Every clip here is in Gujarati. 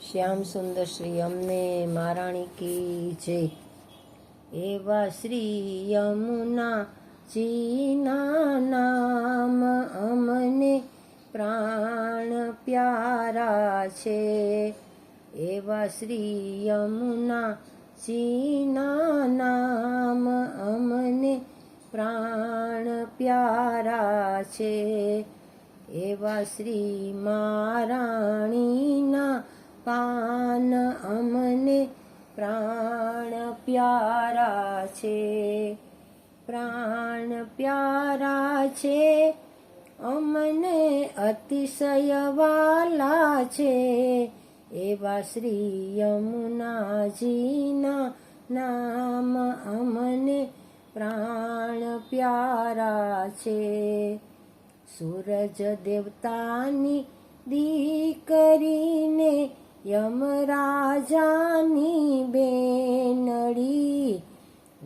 શ્યામ સુંદર શ્રી અમને મહારાણી કી જય. એવા શ્રી યમુના જીના નામ અમને પ્રાણ પ્યારા છે. એવા શ્રી યમુના જીના નામ અમને પ્રાણ પ્યારા છે. એવા શ્રી મહારાણીના પાન અમને પ્રાણ પ્યારા છે. પ્રાણ પ્યારા છે. અમને અતિશય વાલા છે. એવા શ્રી યમુનાજીના નામ અમને પ્રાણ પ્યારા છે. સૂરજ દેવતાની દીકરીને યમરાજાની બેનડી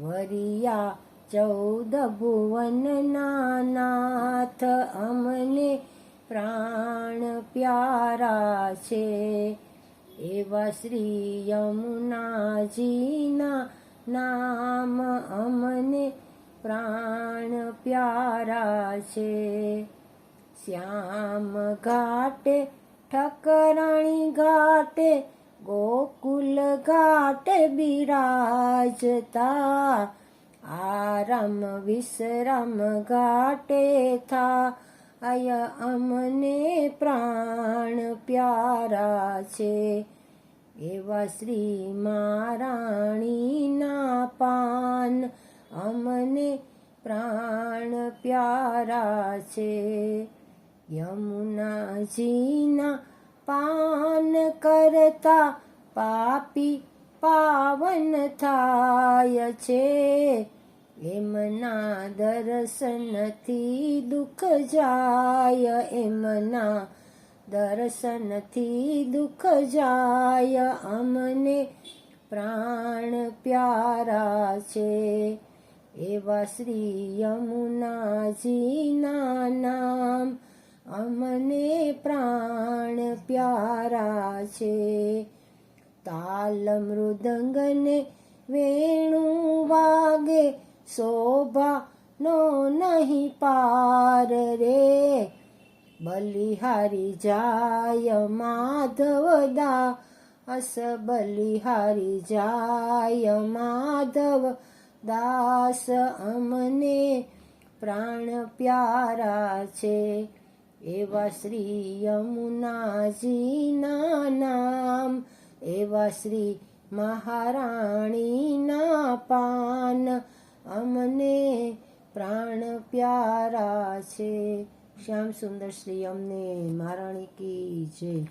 વરિયા ચૌદ ભુવનના નાથ અમને પ્રાણ પ્યારા છે. એવા શ્રી યમુનાજીના નામ અમને પ્રાણ પ્યારા છે. શ્યામ ઘાટે ઠકરાણી ઘાટે, ગોકુલ ઘાટે બિરાજતા. આરામ વિશ્રામ ઘાટે થા અય અમને પ્રાણ પ્યારા છે. એવા શ્રી મહારાણીના પાન, અમને પ્રાણ પ્યારા છે. યમુનાજીના પાન કરતા પાપી પાવન થાય છે. એમના દર્શનથી દુઃખ જાય, એમના દર્શનથી દુઃખ જાય, અમને પ્રાણ પ્યારા છે. એવા શ્રી યમુનાજીના નામ અમને પ્રાણ પ્યારા છે. તાલ મૃદંગને વેણું વાગે શોભા નો નહીં પાર રે. બલિહારી જાય માધવદા, અસ બલિહારી જાય માધવ દાસ અમને પ્રાણ પ્યારા છે. એવા શ્રી યમુનાજીના નામ એવા શ્રી મહારાણીના પાન અમને પ્રાણ પ્યારા છે. શ્યામ સુંદર શ્રી અમને મહારાણી કી જય.